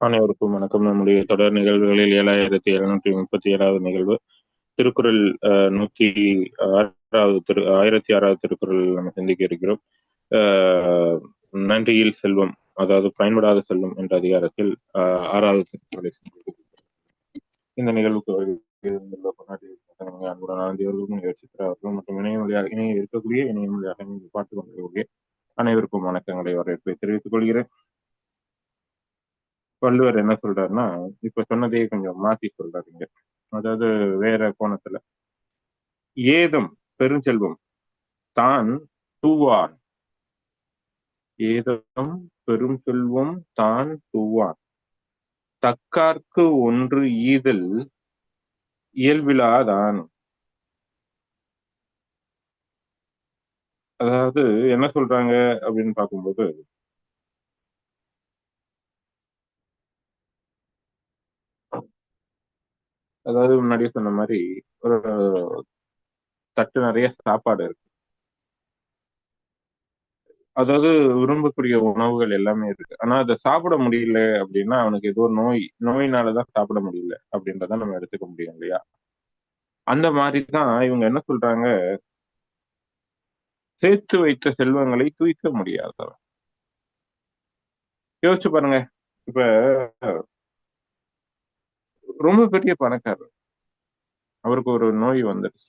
அனைவருக்கும் வணக்கம். நம்முடைய தொடர் நிகழ்வுகளில் ஏழாயிரத்தி எழுநூற்றி முப்பத்தி ஏழாவது நிகழ்வு. திருக்குறள் அஹ், நூத்தி ஆறாவது திரு ஆயிரத்தி ஆறாவது திருக்குறள் நம்ம சிந்திக்க இருக்கிறோம். நன்றியில் செல்வம் அதாவது பயன்படாத செல்வம் என்ற அதிகாரத்தில் ஆறாவது திருக்குறளை இந்த நிகழ்வுக்கு வருகின்ற அன்புடன் ஆனந்தியவர்களும் அவர்களும் மற்றும் இணைய வழியாக இணைய இருக்கக்கூடிய இணைய வழியாக நீங்கள் பார்த்துக் கொண்டிருக்கக்கூடிய அனைவருக்கும் வணக்கங்களை வரவேற்பை தெரிவித்துக் கொள்கிறேன். வள்ளுவர் என்ன சொல்றாருன்னா இப்ப சொன்னதையே கொஞ்சம் மாத்தி சொல்றாருங்க அதாவது வேற கோணத்துல ஏதம் பெருஞ்செல்வம் தான் தூவான். ஏதம் பெரும் செல்வம் தான் தூவான். தக்கார்க்கு ஒன்று ஈதல் இயல்பிலாதான் அதாவது என்ன சொல்றாங்க அப்படின்னு பார்க்கும்போது அதாவது முன்னாடியே சொன்ன மாதிரி ஒரு தட்டு நிறைய சாப்பாடு இருக்கு. அதாவது விரும்பக்கூடிய உணவுகள் எல்லாமே இருக்கு. ஆனா அதை சாப்பிட முடியல அப்படின்னா அவனுக்கு ஏதோ நோய் நோயினாலதான் சாப்பிட முடியல அப்படின்றத நம்ம எடுத்துக்க முடியும் இல்லையா? அந்த மாதிரிதான் இவங்க என்ன சொல்றாங்க? சேர்த்து வைத்த செல்வங்களை தூய்க்க முடியாதவன். யோசிச்சு பாருங்க. இப்ப ரொம்ப பெரிய பணக்காரர். அவருக்கு ஒரு நோய் வந்துருச்சு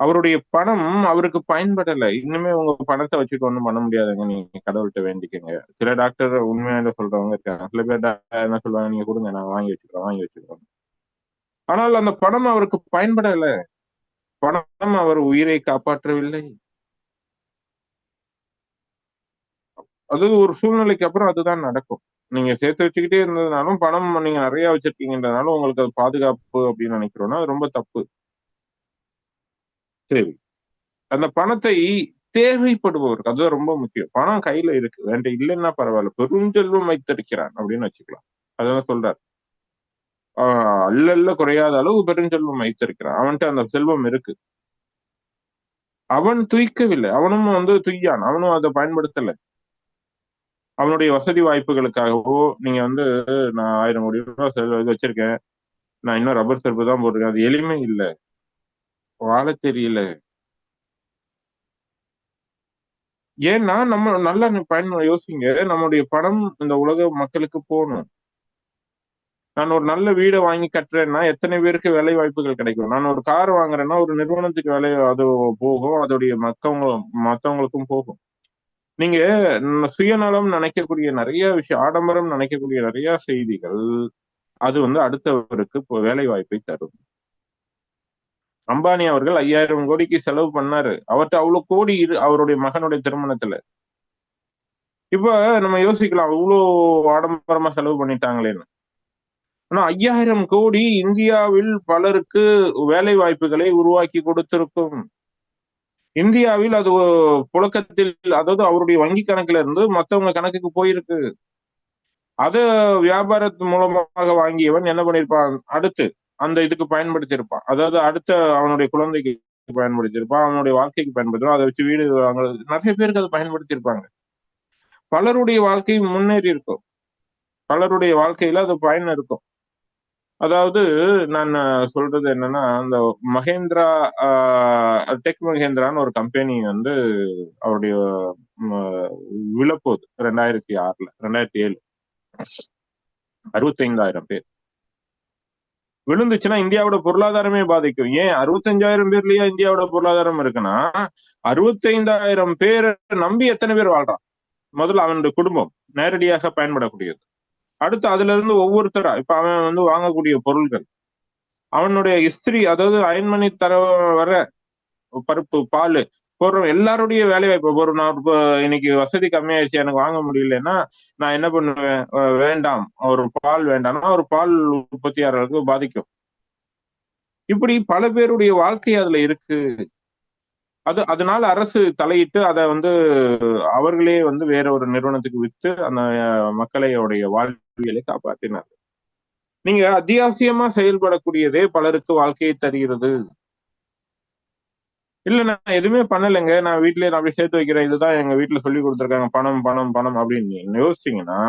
அவருடைய பணம் அவருக்கு பயன்படல. இன்னுமே உங்க பணத்தை வச்சுட்டு ஒண்ணும் பண்ண முடியாதுங்க. நீங்க கடவுள்கிட்ட வேண்டிக்கங்க. சில டாக்டர் உண்மையான சொல்றவங்க இருக்காங்க. சில பேர் என்ன சொல்லுவாங்க? நீங்க கொடுங்க. நான் வாங்கி வச்சுக்கிறோம் வாங்கி வச்சுக்கிறோம். ஆனால் அந்த பணம் அவருக்கு பயன்படல. பணம் அவர் உயிரை காப்பாற்றவில்லை. அது ஒரு சூழ்நிலைக்கு அப்புறம் அதுதான் நடக்கும். நீங்க சேர்த்து வச்சுக்கிட்டே இருந்ததுனாலும் பணம் நீங்க நிறைய வச்சிருக்கீங்கன்றதுனால உங்களுக்கு அது பாதுகாப்பு அப்படின்னு நினைக்கிறோம்னா அது ரொம்ப தப்பு. சரி. அந்த பணத்தை தேவைப்படுபவருக்கு அதுதான் ரொம்ப முக்கியம். பணம் கையில இருக்கு. வேண்ட இல்லைன்னா பரவாயில்ல. பெருஞ்செல்வம் வைத்திருக்கிறான் அப்படின்னு வச்சுக்கலாம். அதான் சொல்றாரு. ஆஹ் அல்ல அல்ல குறையாத அளவு பெருஞ்செல்வம் வைத்திருக்கிறான். அவன்கிட்ட அந்த செல்வம் இருக்கு. அவன் துய்க்கவில்லை. அவனும் வந்து துய்யான். அவனும் அதை பயன்படுத்தலை. அவனுடைய வசதி வாய்ப்புகளுக்காகவோ நீங்க வந்து நான் ஆயிரம் கோடி ரூபாய் செலவு இது வச்சிருக்கேன். நான் இன்னும் ரப்பர் செருப்பு தான் போட்டிருக்கேன். அது எளிமை இல்லை. வாழ தெரியல. ஏன்னா நம்ம நல்லா பயன் யோசிங்க. நம்முடைய பணம் இந்த உலக மக்களுக்கு போகணும். நான் ஒரு நல்ல வீடை வாங்கி கட்டுறேன்னா எத்தனை பேருக்கு வேலை வாய்ப்புகள் கிடைக்கும்? நான் ஒரு கார் வாங்குறேன்னா ஒரு நிறுவனத்துக்கு வேலை அது போகும். அதோடைய மக்கவங்க மத்தவங்களுக்கும் போகும். நீங்க சுயநலம் நினைக்கக்கூடிய நிறைய விஷயம் ஆடம்பரம் நினைக்கக்கூடிய நிறைய செய்திகள் அது வந்து அடுத்தவருக்கு இப்போ வேலை வாய்ப்பை தரும். அம்பானி அவர்கள் ஐயாயிரம் கோடிக்கு செலவு பண்ணாரு. அவர்கிட்ட அவ்வளவு கோடி இரு அவருடைய மகனுடைய திருமணத்துல. இப்ப நம்ம யோசிக்கலாம் அவ்வளோ ஆடம்பரமா செலவு பண்ணிட்டாங்களேன்னு. ஆனா ஐயாயிரம் கோடி இந்தியாவில் பலருக்கு வேலை வாய்ப்புகளை உருவாக்கி கொடுத்திருக்கும். இந்தியாவில் அது புழக்கத்தில் அதாவது அவருடைய வங்கி கணக்குல இருந்து மத்தவங்க கணக்குக்கு போயிருக்கு. அத வியாபாரத்து மூலமாக வாங்கியவன் என்ன பண்ணிருப்பான்? அடுத்து அந்த இதுக்கு பயன்படுத்தியிருப்பான். அதாவது அடுத்த அவனுடைய குழந்தைக்கு பயன்படுத்தியிருப்பான். அவனுடைய வாழ்க்கைக்கு பயன்படுத்திருப்பான் அதை வச்சு வீடு வாங்குறது நிறைய பேருக்கு அதை பயன்படுத்தியிருப்பாங்க. பலருடைய வாழ்க்கை முன்னேறி இருக்கும். பலருடைய வாழ்க்கையில அது பயன் இருக்கும். அதாவது நான் சொல்றது என்னன்னா அந்த மகேந்திரா டெக் மகேந்திரான்னு ஒரு கம்பெனி வந்து அவருடைய விழப்போகுது ரெண்டாயிரத்தி ஆறுல ரெண்டாயிரத்தி ஏழு. அறுபத்தைந்தாயிரம் பேர். விழுந்துச்சுன்னா இந்தியாவோட பொருளாதாரமே பாதிக்கும். ஏன் அறுபத்தஞ்சாயிரம் பேர்லயே இந்தியாவோட பொருளாதாரம் இருக்குன்னா அறுபத்தைந்தாயிரம் பேரை நம்பி எத்தனை பேர் வாழ்றான்? முதல்ல அவனுடைய குடும்பம் நேரடியாக பயன்படக்கூடியது. அடுத்து அதுல இருந்து ஒவ்வொருத்தரா இப்ப அவன் வந்து வாங்கக்கூடிய பொருள்கள். அவனுடைய இஸ்திரி அதாவது அயன்மணி தர வர பருப்பு பால் போடுற எல்லாருடைய வேலை வாய்ப்பு ஒரு நான் இன்னைக்கு வசதி கம்மியாயிடுச்சு எனக்கு வாங்க முடியலன்னா நான் என்ன பண்ணுவேன்? வேண்டாம். ஒரு பால் வேண்டாம்னா ஒரு பால் உற்பத்தியாளர்களுக்கு பாதிக்கும். இப்படி பல பேருடைய வாழ்க்கை அதுல இருக்கு. அது அதனால அரசு தலையிட்டு அதை வந்து அவர்களே வந்து வேற ஒரு நிறுவனத்துக்கு வித்து அந்த மக்களையோடைய வாழ்வியலை காப்பாற்றினார் நீங்க அத்தியாவசியமா செயல்படக்கூடியதே பலருக்கு வாழ்க்கையை தருகிறது. இல்ல நான் எதுவுமே பண்ணலைங்க. நான் வீட்லயே நான் அப்படியே சேர்த்து வைக்கிறேன். இதுதான் எங்க வீட்டுல சொல்லி கொடுத்துருக்காங்க. பணம் பணம் பணம் அப்படின்னு. யோசிச்சீங்கன்னா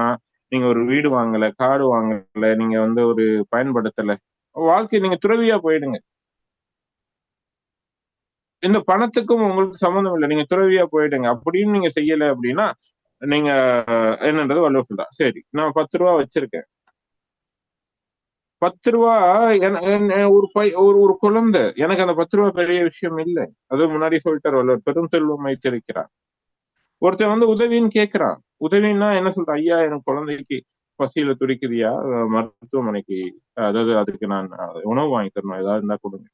நீங்க ஒரு வீடு வாங்கல காடு வாங்கல நீங்க வந்து ஒரு பயன்படுத்தல. வாழ்க்கை நீங்க துறவியா போயிடுங்க. இந்த பணத்துக்கும் உங்களுக்கு சம்மந்தம் இல்லை. நீங்க துறவியா போயிடுங்க. அப்படின்னு நீங்க செய்யல அப்படின்னா நீங்க என்னன்றது வள்ளுவர் சொல்றா சரி நான் பத்து ரூபா வச்சிருக்கேன். பத்து ரூபா ஒரு பை ஒரு ஒரு குழந்தை. எனக்கு அந்த பத்து ரூபா பெரிய விஷயம் இல்லை. அது முன்னாடி சொல்லிட்டார் வள்ளுவர் பெரும் செல்வம் வைத்திருக்கிறார். ஒருத்தன் வந்து உதவின்னு கேட்கிறான். உதவின்னா என்ன சொல்ற? ஐயா எனக்கு குழந்தைக்கு பசியில துடிக்குதியா? மருத்துவமனைக்கு அதாவது அதுக்கு நான் உணவு வாங்கி தரணும். ஏதாவது இருந்தா கொடுங்க.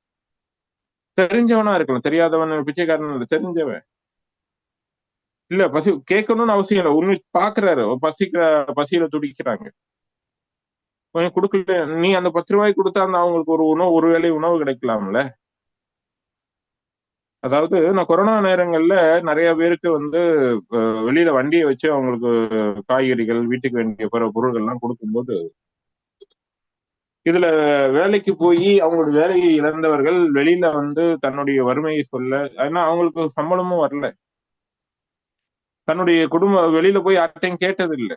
தெரிஞ்சவனா இருக்கலாம். தெரியாதவன் பிச்சைக்காரன் தெரிஞ்சவன். இல்ல பசி கேட்கணும்னு அவசியம் இல்லை. உண்மை பாக்குறாரு. பசிக்கிற பசியில துடிக்கிறாங்க. கொஞ்சம் கொடுக்கல. நீ அந்த பத்து ரூபாய்க்கு கொடுத்தா அந்த அவங்களுக்கு ஒரு உணவு ஒரு வேலை உணவு கிடைக்கலாம்ல? அதாவது நான் கொரோனா நேரங்கள்ல நிறைய பேருக்கு வந்து வெளியில வண்டியை வச்சு அவங்களுக்கு காய்கறிகள் வீட்டுக்கு வேண்டிய பிற பொருட்கள் எல்லாம் கொடுக்கும்போது இதுல வேலைக்கு போய் அவங்களோட வேலையை இழந்தவர்கள் வெளியில வந்து தன்னுடைய வறுமையை சொல்ல ஏன்னா அவங்களுக்கு சம்பளமும் வரல. தன்னுடைய குடும்ப வெளியில போய் யார்ட்டையும் கேட்டது இல்ல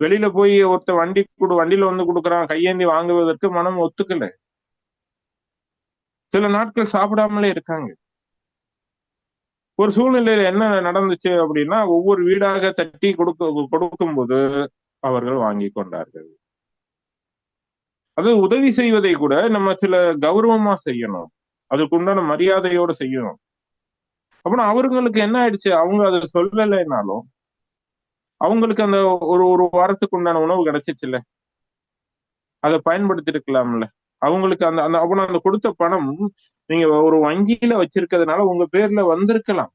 வெளியில போய் ஒருத்த வண்டி கொடு வண்டியில வந்து கொடுக்குறான் கையேந்தி வாங்குவதற்கு மனம் ஒத்துக்கல. சில நாட்கள் சாப்பிடாமலே இருக்காங்க. ஒரு சூழ்நிலையில என்ன நடந்துச்சு அப்படின்னா ஒவ்வொரு வீடாக தட்டி கொடுக்க கொடுக்கும்போது அவர்கள் வாங்கி கொண்டார்கள். அது உதவி செய்வதை கூட நம்ம சில கௌரவமா செய்யணும். அதுக்குண்டான மரியாதையோட செய்யணும். அப்புறம் அவங்களுக்கு என்ன ஆயிடுச்சு? அவங்க அதை சொல்லலைனாலும் அவங்களுக்கு அந்த ஒரு ஒரு வாரத்துக்கு உண்டான உணவு கிடைச்சிச்சுல்ல? அதை பயன்படுத்தி இருக்கலாம்ல அவங்களுக்கு அந்த அந்த அப்புறம் அந்த கொடுத்த பணம் நீங்க ஒரு வங்கியில வச்சிருக்கிறதுனால உங்க பேர்ல வந்திருக்கலாம்.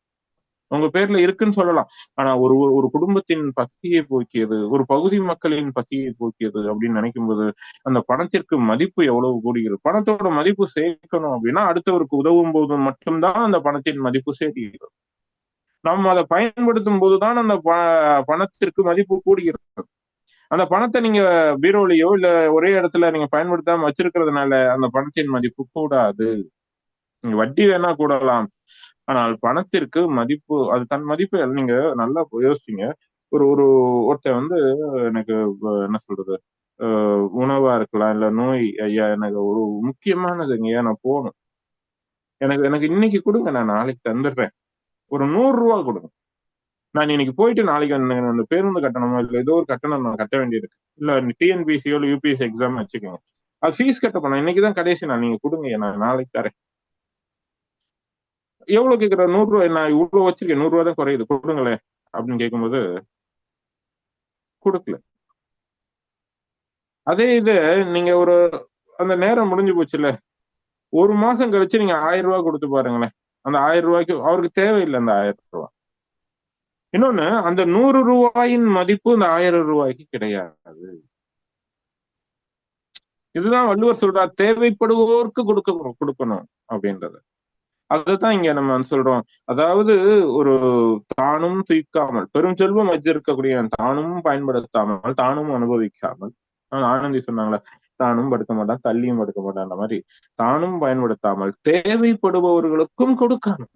உங்க பேர்ல இருக்குன்னு சொல்லலாம். ஆனா ஒரு ஒரு- குடும்பத்தின் பசியை போக்கியது ஒரு பகுதி மக்களின் பசியை போக்கியது அப்படின்னு நினைக்கும் போது அந்த பணத்திற்கு மதிப்பு எவ்வளவு கூடுகிறது? பணத்தோட மதிப்பு சேர்க்கணும் அப்படின்னா அடுத்தவருக்கு உதவும் போது மட்டும்தான் அந்த பணத்தின் மதிப்பு சேர்க்கிறது நம்ம அதை பயன்படுத்தும் போதுதான் அந்த பணத்திற்கு மதிப்பு கூடுகிறது. அந்த பணத்தை நீங்க பீரோலையோ இல்ல ஒரே இடத்துல நீங்க பயன்படுத்தாம வச்சிருக்கிறதுனால அந்த பணத்தின் மதிப்பு கூடாது. நீங்க வட்டி வேணா கூடலாம். ஆனால் பணத்திற்கு மதிப்பு அது தன் மதிப்பு நீங்க நல்லா யோசிச்சீங்க ஒரு ஒரு ஒருத்தன் வந்து எனக்கு என்ன சொல்றது உணவா இருக்கலாம் இல்ல நோய் ஐயா எனக்கு ஒரு முக்கியமானதுங்க நான் போகணும்? எனக்கு எனக்கு இன்னைக்கு கொடுங்க நான் நாளைக்கு தந்துடுறேன். ஒரு நூறு ரூபா கொடுங்க. நான் இன்னைக்கு போயிட்டு நாளைக்கு அந்த பேருந்து கட்டணமோ இல்ல ஏதோ ஒரு கட்டணம் நான் கட்ட வேண்டியிருக்கு. இல்ல டிஎன்பிசியோ இல்லை யூபிஎஸ்சி எக்ஸாம் வச்சுக்கோங்க. அது ஃபீஸ் கட்ட போனேன் இன்னைக்குதான் கடைசி நான் நீங்க கொடுங்க நான் நாளைக்கு தரேன். எவ்வளவு கேக்குற? நூறு ரூபாய். நான் இவ்வளவு வச்சிருக்கேன். நூறு ரூபாய் தான் குறையுது. கொடுங்களேன். அப்படின்னு கேட்கும்போது கொடுக்கல. அதே இது நீங்க ஒரு அந்த நேரம் முடிஞ்சு போச்சுல்ல. ஒரு மாசம் கழிச்சு நீங்க ஆயிரம் ரூபாய் கொடுத்து பாருங்களேன். அந்த ஆயிரம் ரூபாய்க்கு அவருக்கு தேவையில்லை அந்த ஆயிரம் ரூபாய். இன்னொன்னு அந்த நூறு ரூபாயின் மதிப்பு இந்த ஆயிரம் ரூபாய்க்கு கிடையாது. இதுதான் வள்ளுவர் சொல்றார் தேவைப்படுவோருக்கு கொடுக்க கொடுக்கணும் அப்படின்றது. அதுதான் இங்க நம்ம சொல்றோம். அதாவது ஒரு தானும் தூக்காமல் பெரும் செல்வம் வச்சிருக்கக்கூடிய தானும் பயன்படுத்தாமல் தானும் அனுபவிக்காமல் ஆனந்தி சொன்னாங்களே தானும் படுக்க மாட்டான் தள்ளியும் படுக்க மாட்டான் அந்த மாதிரி தானும் பயன்படுத்தாமல் தேவைப்படுபவர்களுக்கும் கொடுக்காமல்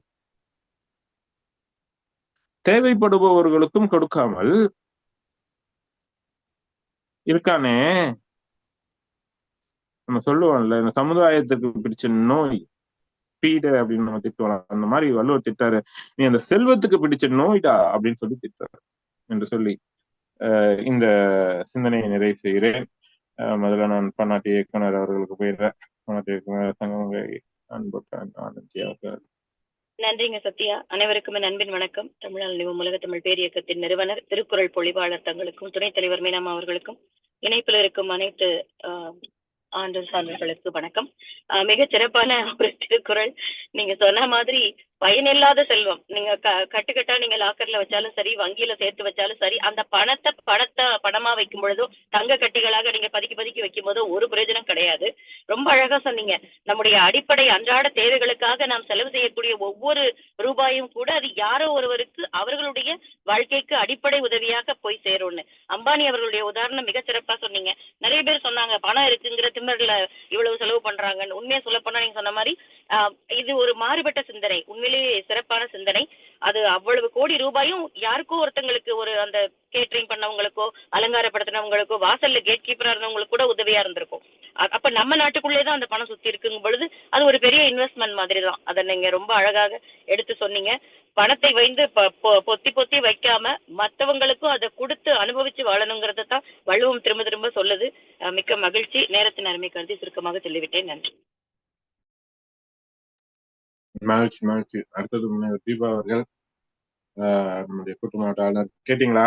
தேவைப்படுபவர்களுக்கும் கொடுக்காமல் இருக்கானே? நம்ம சொல்லுவோம்ல இந்த சமுதாயத்துக்கு பிடிச்ச நோய். பீடு அப்படின்னு நம்ம திட்டுவோம் அந்த மாதிரி வள்ளுவர் திட்டாரு. நீ அந்த செல்வத்துக்கு பிடிச்ச நோய்டா அப்படின்னு சொல்லி திட்டாரு என்று சொல்லி இந்த சிந்தனையை நிறைவு செய்கிறேன். முதல்ல நான் பன்னாட்டு இயக்குனர் அவர்களுக்கு போயிடுறேன். பன்னாட்டு இயக்குனர் சங்கமங்கை ஆனந்தி அவர்கள். நன்றிங்க சத்யா. அனைவருக்கும் என் அன்பின் வணக்கம். தமிழால் நிவம் உலக தமிழ் பேர் இயக்கத்தின் நிறுவனர் திருக்குறள் பொழிவாளர் தங்களுக்கும் துணைத் தலைவர் மீனாமா அவர்களுக்கும் இணைப்பில் இருக்கும் அனைத்து ஆஹ், ஆண்டு சார்ந்தவர்களுக்கு வணக்கம். ஆஹ், சிறப்பான ஒரு திருக்குறள். நீங்க சொன்ன மாதிரி பயனில்லாத செல்வம். நீங்க க கட்டுக்கட்டா நீங்க லாக்கர்ல வச்சாலும் சரி வங்கியில சேர்த்து வச்சாலும் சரி அந்த பணத்தை பணத்தை பணமா வைக்கும் பொழுதும் தங்க கட்டிகளாக நீங்க பதுக்கி பதுக்கி வைக்கும் போதோ ஒரு பிரயோஜனம் கிடையாது. ரொம்ப அழகா சொன்னீங்க. நம்முடைய அடிப்படை அன்றாட தேவைகளுக்காக நாம் செலவு செய்யக்கூடிய ஒவ்வொரு ரூபாயும் கூட அது யாரோ ஒருவருக்கு அவர்களுடைய வாழ்க்கைக்கு அடிப்படை உதவியாக போய் சேரும்னு. அம்பானி அவர்களுடைய உதாரணம் மிக சிறப்பா சொன்னீங்க. நிறைய பேர் சொன்னாங்க பணம் இருக்குங்கிற திமிர்ல இவ்வளவு செலவு பண்றாங்கன்னு. உண்மையை சொல்ல போனா நீங்க சொன்ன மாதிரி இது ஒரு மாறுபட்ட சிந்தனை. உண்மையிலேயே சிறப்பான சிந்தனை. அது அவ்வளவு கோடி ரூபாயும் யாருக்கோ ஒருத்தங்களுக்கு ஒரு அந்த கேட்டரிங் பண்ணவங்களுக்கோ அலங்காரப்படுத்தினவங்களுக்கோ வாசல்ல கேட் கீப்பரா இருந்தவங்களுக்கு கூட உதவியா இருந்திருக்கும். அப்ப நம்ம நாட்டுக்குள்ளே தான் அந்த பணம் சுத்தி இருக்குங்கும் பொழுது அது ஒரு பெரிய இன்வெஸ்ட்மெண்ட் மாதிரி தான் அதை நீங்க ரொம்ப அழகாக எடுத்து சொன்னீங்க. பணத்தை வைந்து பொத்தி பொத்தி வைக்காம மத்தவங்களுக்கும் அதை கொடுத்து அனுபவிச்சு வாழணுங்கிறத தான் வள்ளுவம் திரும்ப திரும்ப சொல்லுது. மிக்க மகிழ்ச்சி. நேரத்தின் அருமை கருதி சுருக்கமாக சொல்லிவிட்டேன். நன்றி. மகிழ்ச்சி மகிழ்ச்சி. அடுத்தது முனைவர் தீபா அவர்கள் நம்முடைய கூட்டு மாவட்ட ஆளுநர். கேட்டீங்களா?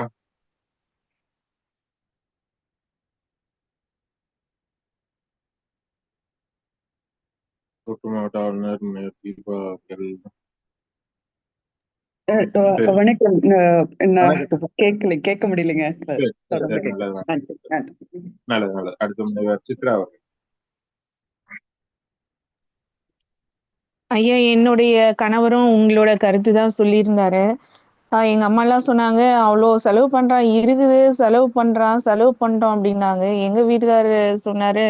கூட்டு மாவட்ட ஆளுநர் முனைவர் தீபா அவர்கள். வணக்கம். கேட்கல கேட்க முடியலைங்க. நல்லது நல்லது. அடுத்த முனைவர் சித்ரா அவர்கள். ஐயா என்னுடைய கணவரும் உங்களோட கருத்து தான் சொல்லியிருந்தாரு. எங்க அம்மா எல்லாம் சொன்னாங்க அவ்வளோ செலவு பண்றான் இருக்குது செலவு பண்றான் செலவு பண்றோம் அப்படின்னாங்க. எங்க வீட்டுக்காரரு சொன்னாரு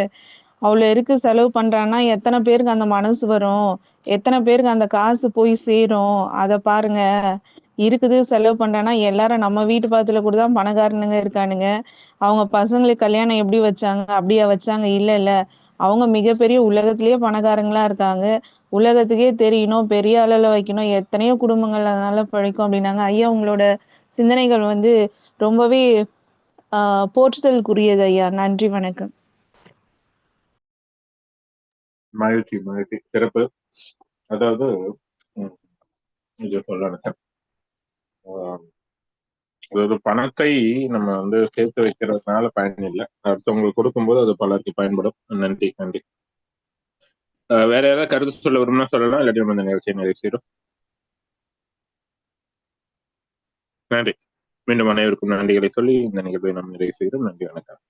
அவ்வளோ இருக்கு செலவு பண்றான்னா எத்தனை பேருக்கு அந்த மனசு வரும்? எத்தனை பேருக்கு அந்த காசு போய் சேரும்? அதை பாருங்க. இருக்குது செலவு பண்றான்னா எல்லாரும் நம்ம வீட்டு பக்கத்துல கூட தான் பணக்காரனுங்க இருக்கானுங்க. அவங்க பசங்களுக்கு கல்யாணம் எப்படி வச்சாங்க? அப்படியா வச்சாங்க இல்ல இல்ல. அவங்க மிகப்பெரிய உலகத்திலேயே பணக்காரங்களா இருக்காங்க. உலகத்துக்கே தெரியணும் பெரிய அளவில் வைக்கணும். எத்தனையோ குடும்பங்கள் அதனால பிழைக்கும் அப்படின்னாங்க. ஐயா உங்களோட சிந்தனைகள் வந்து ரொம்பவே ஆஹ் போற்றுதலுக்குரியது ஐயா. நன்றி வணக்கம். மகிழ்ச்சி மகிழ்ச்சி. சிறப்பு. அதாவது இது சொல்ல அதாவது பணத்தை நம்ம வந்து சேர்த்து வைக்கிறதுனால பயன் இல்லை அடுத்தவங்களுக்கு கொடுக்கும்போது அது பலருக்கு பயன்படும். நன்றி நன்றி. ஆஹ், வேற ஏதாவது கருத்து சொல்ல விரும்பினா சொல்லலாம். இல்லாட்டி நம்ம இந்த நிகழ்ச்சியை நிறைவு செய்யறோம் நன்றி. மீண்டும் அனைவருக்கும் நன்றிகளை சொல்லி இந்த நிகழ்வை நாம் நிறைவு செய்கிறோம். நன்றி வணக்கம்.